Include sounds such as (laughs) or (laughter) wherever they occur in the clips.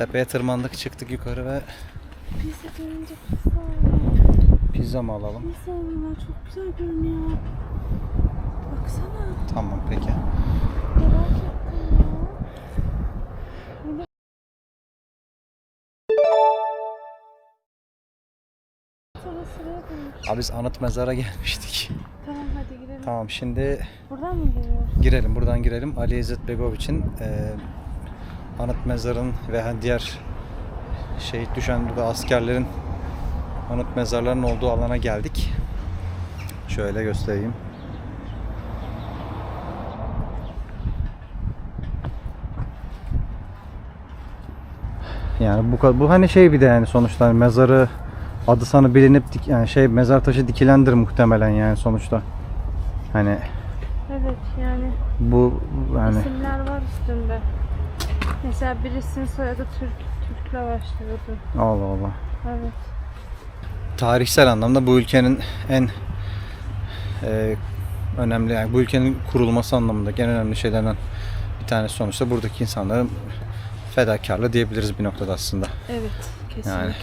Tepeye tırmandık çıktık yukarı ve Pizza görünce pizza. pizza mı alalım? Pizza bunlar çok güzel görünüyor. Baksana. Tamam peki. Merak ettim ya. Burada- Sonra sıraya koymuş. Abi biz anıt mezara gelmiştik. Tamam hadi girelim. Tamam şimdi Buradan mı giriyoruz? girelim buradan girelim. Ali İzzet Begoviç'in e, anıt mezarın ve diğer şehit düşen burada askerlerin anıt mezarlarının olduğu alana geldik. Şöyle göstereyim. Yani bu bu hani şey bir de yani sonuçta hani mezarı adı sana bilinip dik, yani şey mezar taşı dikilendir muhtemelen yani sonuçta. Hani Evet yani bu yani isimler var üstünde. Mesela birisinin soyadı Türk. Türk'le başlıyordu. Allah Allah. Evet. Tarihsel anlamda bu ülkenin en e, önemli yani bu ülkenin kurulması anlamında en önemli şeylerden bir tanesi sonuçta buradaki insanların fedakarlığı diyebiliriz bir noktada aslında. Evet. Kesinlikle. Yani.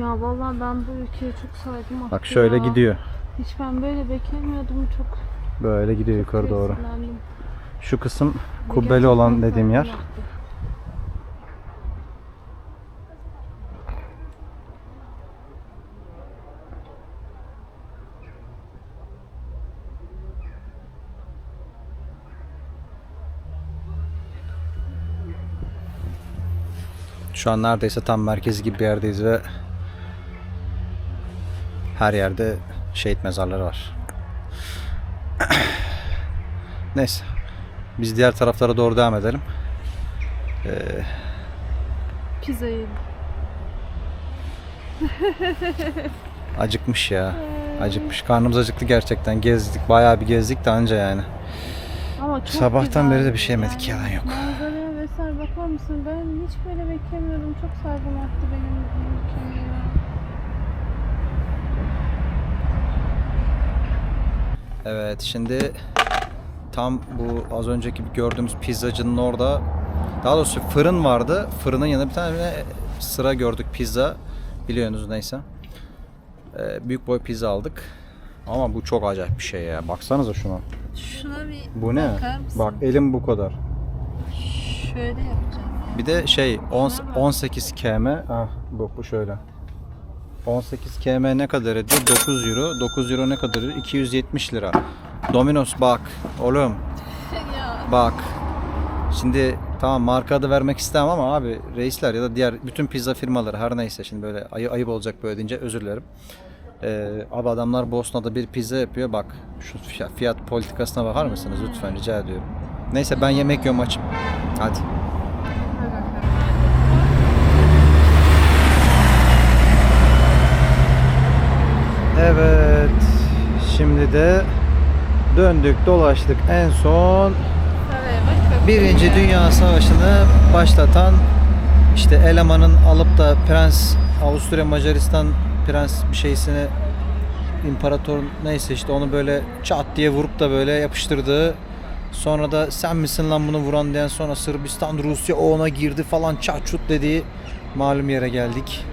Ya vallahi ben bu ülkeye çok saydım Bak şöyle ya. gidiyor. Hiç ben böyle beklemiyordum çok. Böyle gidiyor yukarı doğru. Şu kısım kubbeli olan dediğim yer. Şu an neredeyse tam merkez gibi bir yerdeyiz ve her yerde şehit mezarları var. (clears throat) Neyse. Biz diğer taraflara doğru devam edelim. Ee, Pizza yedim. (laughs) acıkmış ya. Acıkmış. Karnımız acıktı gerçekten. Gezdik. Bayağı bir gezdik de anca yani. Ama çok Sabahtan beri de bir şey yemedik, yalan yok. Manzaraya vesaire bakar mısın? Ben hiç böyle beklemiyordum. Çok sardım attı benim ülkemi ya. Evet şimdi tam bu az önceki gördüğümüz pizzacının orada daha doğrusu fırın vardı. Fırının yanında bir tane sıra gördük pizza. Biliyorsunuz neyse. Ee, büyük boy pizza aldık. Ama bu çok acayip bir şey ya. Baksanıza şuna. Şuna bir Bu ne? bakar mısın? Bak elim bu kadar. Şöyle yapacağım. Bir de şey on- Şuna bak. 18 km. Ah bu, bu şöyle. 18 km ne kadar ediyor? 9 euro. 9 euro ne kadar ediyor? 270 lira. Domino's bak oğlum. (laughs) Bak. Şimdi tamam marka adı vermek istemem ama abi reisler ya da diğer bütün pizza firmaları her neyse şimdi böyle ayı, ayıp olacak böyle deyince özür dilerim. Ee, abi adamlar Bosna'da bir pizza yapıyor bak şu fiya- fiyat politikasına bakar mısınız lütfen rica ediyorum. Neyse ben yemek yiyorum açım. Hadi. Evet. Şimdi de döndük dolaştık en son Birinci Dünya Savaşı'nı başlatan işte elemanın alıp da Prens Avusturya Macaristan Prens bir şeysini imparator neyse işte onu böyle çat diye vurup da böyle yapıştırdığı sonra da sen misin lan bunu vuran diyen sonra Sırbistan Rusya o ona girdi falan çat çut dediği malum yere geldik.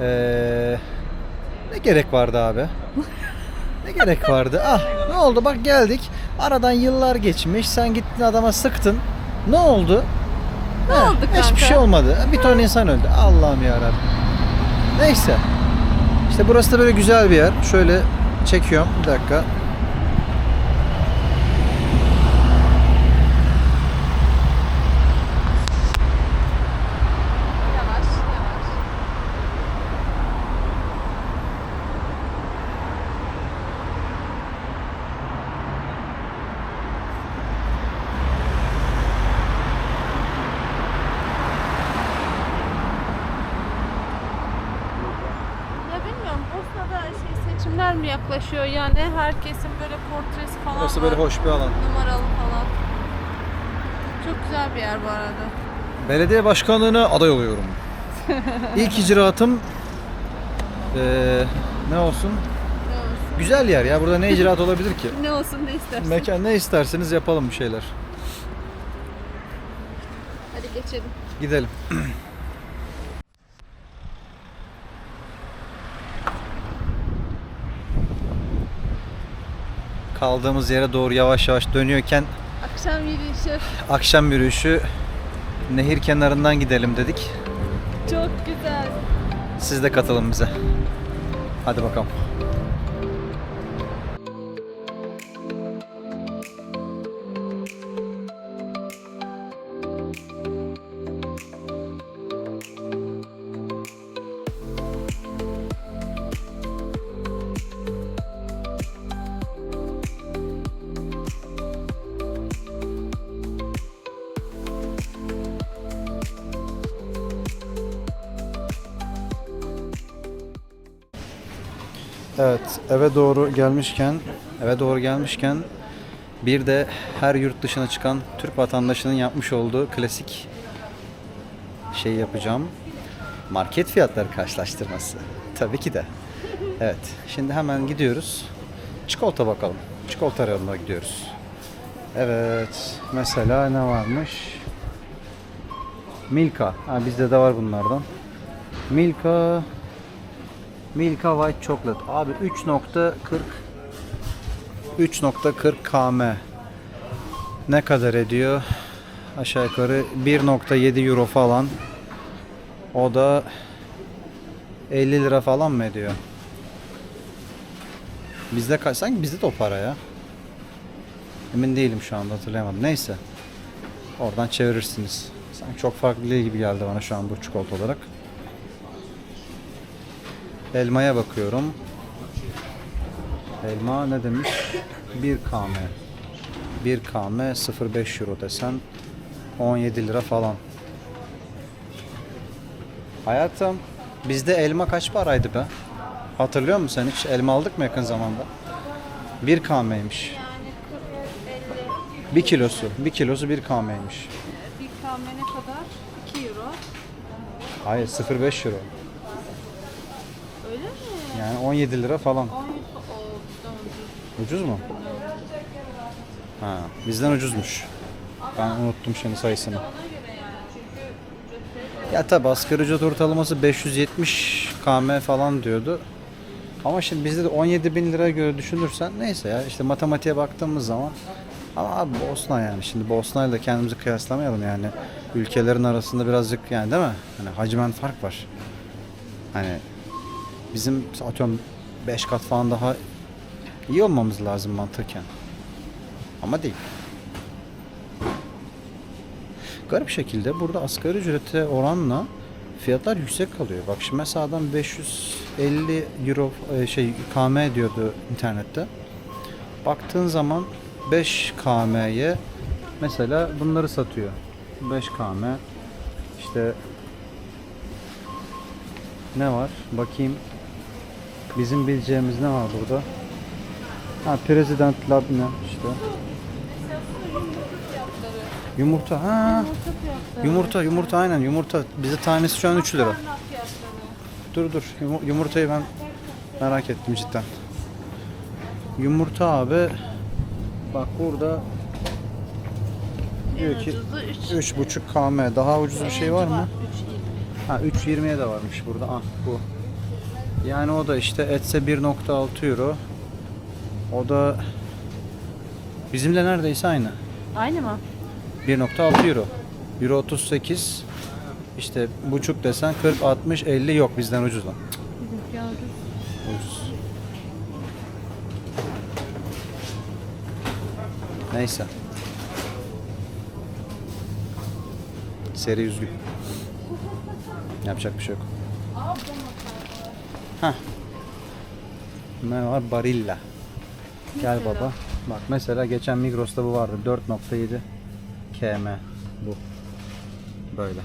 Ee, ne gerek vardı abi? Ne gerek vardı? Ah oldu bak geldik. Aradan yıllar geçmiş. Sen gittin adama sıktın. Ne oldu? Ne Ha, oldu Hiçbir kanka? şey olmadı. Bir ton insan öldü. Allah'ım ya Neyse. İşte burası da böyle güzel bir yer. Şöyle çekiyorum. Bir dakika. Yavaş yavaş. Ya bilmiyorum Bosna'da şey seçimler mi yaklaşıyor yani herkesin böyle portresi falan Burası var. böyle hoş bir alan. Numaralı falan. Çok güzel bir yer bu arada. Belediye başkanlığına aday oluyorum. (laughs) İlk icraatım eee, ne olsun? Ne olsun? Güzel yer ya. Burada ne icraat (laughs) olabilir ki? Ne olsun ne istersin? Mekan ne isterseniz yapalım bir şeyler. Hadi geçelim. Gidelim. (clears throat) Kaldığımız yere doğru yavaş yavaş dönüyorken Akşam yürüyüşü akşam yürüyüşü nehir kenarından gidelim dedik. çok güzel. Siz de katılın bize. Hadi bakalım. Evet, eve doğru gelmişken, eve doğru gelmişken bir de her yurt dışına çıkan Türk vatandaşının yapmış olduğu klasik şey yapacağım. Market fiyatları karşılaştırması. Tabii ki de. Evet, şimdi hemen gidiyoruz. Çikolata bakalım. Çikolata reyonuna gidiyoruz. Evet, mesela ne varmış? Milka. Ha, bizde de var bunlardan. Milka Milka White Chocolate. Abi 3.40 3.40 km. Ne kadar ediyor? Aşağı yukarı 1.7 euro falan. O da 50 lira falan mı ediyor? Bizde kaç? Sanki bizde de o para ya. Emin değilim şu anda hatırlayamadım. Neyse. Oradan çevirirsiniz. Sanki çok farklı gibi geldi bana şu an bu çikolata olarak. Elmaya bakıyorum. Elma ne demiş? 1 km. 1 km 0.5 euro desen 17 lira falan. Hayatım bizde elma kaç paraydı be? Hatırlıyor musun sen hiç? Elma aldık mı yakın zamanda? 1 km'ymiş. Yani 40 50 1 kilosu. 1 kilosu 1 km'ymiş. bir kahve ne kadar? 2 euro. Hayır 0.5 euro. Yani 17 lira falan. 10 euro. Oo, bizden ucuz. Ucuz mu? Ha, bizden ucuzmuş. Ben unuttum şimdi sayısını. Ya tabi asgari ücret ortalaması 570 km falan diyordu. Ama şimdi bizde de 17 bin liraya göre düşünürsen neyse ya işte matematiğe baktığımız zaman ama abi Bosna yani şimdi Bosna ile kendimizi kıyaslamayalım yani ülkelerin arasında birazcık yani değil mi? Hani hacmen fark var. Hani bizim atıyorum 5 kat falan daha iyi olmamız lazım mantıken. Ama değil. Garip şekilde burada asgari ücrete oranla fiyatlar yüksek kalıyor. Bak şimdi mesela adam 550 euro e, şey KM diyordu internette. Baktığın zaman 5 KM'ye mesela bunları satıyor. 5 KM işte ne var? Bakayım. Bizim bileceğimiz ne var burada? Ha President Labne işte. Yumurta ha. Yumurta. Yumurta aynen yumurta. Bize tanesi şu an 3 lira. Dur dur yumu- yumurtayı ben merak ettim cidden. Yumurta abi bak burada diyor ki ucuzu üç. 3,5 km. Daha ucuz bir şey var mı? 3 Ha 3.20'ye de varmış burada. Ah bu. Yani o da işte etse 1.6 euro. O da bizimle neredeyse aynı. Aynı mı? 1.6 euro. Euro 38 işte buçuk desen 40 60 50 yok bizden ucuz lan. Bizimki ucuz. Ucuz. Neyse. Seri üzgün. Yapacak bir şey yok. Heh. Ne var? Barilla. Gel Mesela? baba. Bak mesela geçen Migros'ta bu vardı. 4.7 km bu. Böyle.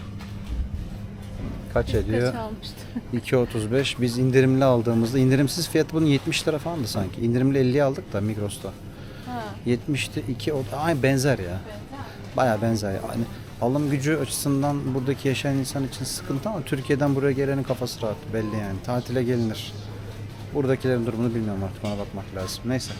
Kaç ediyor? Kaç almıştı? 2.35. (laughs) Biz indirimli aldığımızda indirimsiz fiyatı bunun 70 lira falandı sanki. İndirimli 50'ye aldık da Migros'ta. ha. 70'ti 2 o ay benzer ya. Baya benzer. Yani alım gücü açısından buradaki yaşayan insan için sıkıntı ama Türkiye'den buraya gelenin kafası rahat belli yani. Tatile gelinir. Buradakilerin durumunu bilmiyorum artık ona bakmak lazım. Neyse.